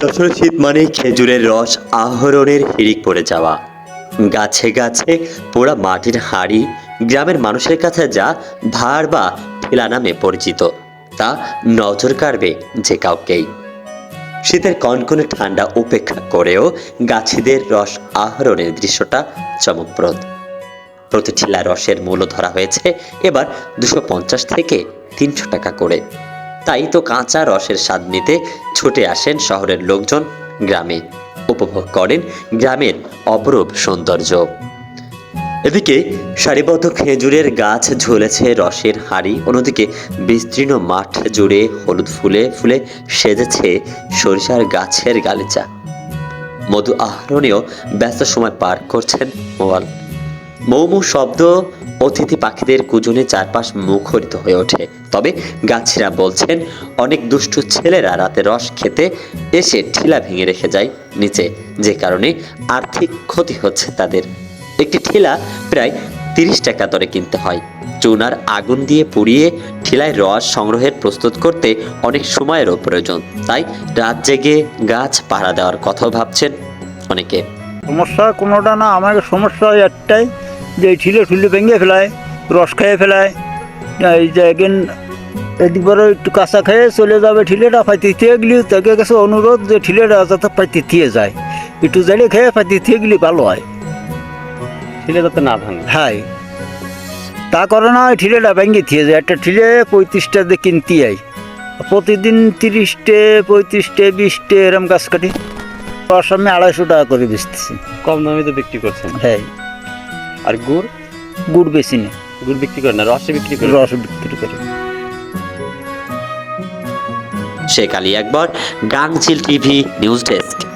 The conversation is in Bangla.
যশোর শীত মানে খেজুরের রস, আহরণের হিড়িক পড়ে যাওয়া। গাছে গাছে পোড়া মাটির হাঁড়ি, গ্রামের মানুষের কাছে যা ভার বা ফেলা নামে পরিচিত, তা নজর কাড়বে যে কাউকেই। শীতের কনকনে ঠান্ডা উপেক্ষা করেও গাছিদের রস আহরণের দৃশ্যটা চমকপ্রদ। প্রতি ঠিলা রসের মূল্য ধরা হয়েছে এবার দুশো পঞ্চাশ থেকে তিনশো টাকা করে। তাই তো কাঁচা রসের স্বাদ নিতে ছুটে আসেন শহরের লোকজন গ্রামে। উপভোগ করেন গ্রামের অপরূপ সৌন্দর্য। এদিকে সারিবদ্ধ খেজুরের গাছ ঝুলেছে রসের হাড়ি, অন্যদিকে বিস্তীর্ণ মাঠ জুড়ে হলুদ ফুলে ফুলে সেজেছে সরিষার গাছের গালিচা। মধু আহরণেও ব্যস্ত সময় পার করছেন মোয়াল মৌমু শব্দ অতিথি পাখিদের কুজনে চারপাশ মুখরিত হয়ে ওঠে। তবে গাছিরা বলছেন, অনেক দুষ্টু ছেলেরা রাতে রস খেতে এসে ঠিলা ভেঙে রেখে যায় নিচে। যে কারণে আর্থিক ক্ষতি হচ্ছে তাদের। একটি ঠিলা প্রায় তিরিশ টাকা দরে কিনতে হয়। চুনার আগুন দিয়ে পুড়িয়ে ঠিলায় রস সংগ্রহের প্রস্তুত করতে অনেক সময়েরও প্রয়োজন। তাই রাত জেগে গাছ পাহারা দেওয়ার কথাও ভাবছেন অনেকে। সমস্যা কোনোটা না আমার সমস্যা ওই একটাই যে ঠিলে ঠিলে ভেঙে ফেলায় রস খেয়ে ফেলায়। এই যে একদিন এদিক বড় একটু কাঁচা খেয়ে চলে যাবে ঠিলেটা পাইতে থিয়ে গেলি তাকে কাছে অনুরোধ যে ঠিলেটা যাতে পাইতে থিয়ে যায়। একটু জেলে খেয়ে পাইতে থিয়ে গেলি ভালো হয়। ছেলে যাতে না ভাঙে। হ্যাঁ। তা করে না ওই ঠিলেটা ভেঙে থিয়ে যায়। একটা ঠিলে পঁয়ত্রিশটা দিয়ে কিনতে যাই প্রতিদিন তিরিশটে পঁয়ত্রিশটে বিশটে এরম গাছ কাটি। রস আমি আড়াইশো টাকা করে বেচতেছি। কম দামে তো বিক্রি করছেন। হ্যাঁ। আর গুড়? গুড় বেশি নেই। গুড় বিক্রি করে না রসে বিক্রি করে? রস বিক্রি করে। সে আলী একবার গাংচিল টিভি নিউজ ডেস্ক।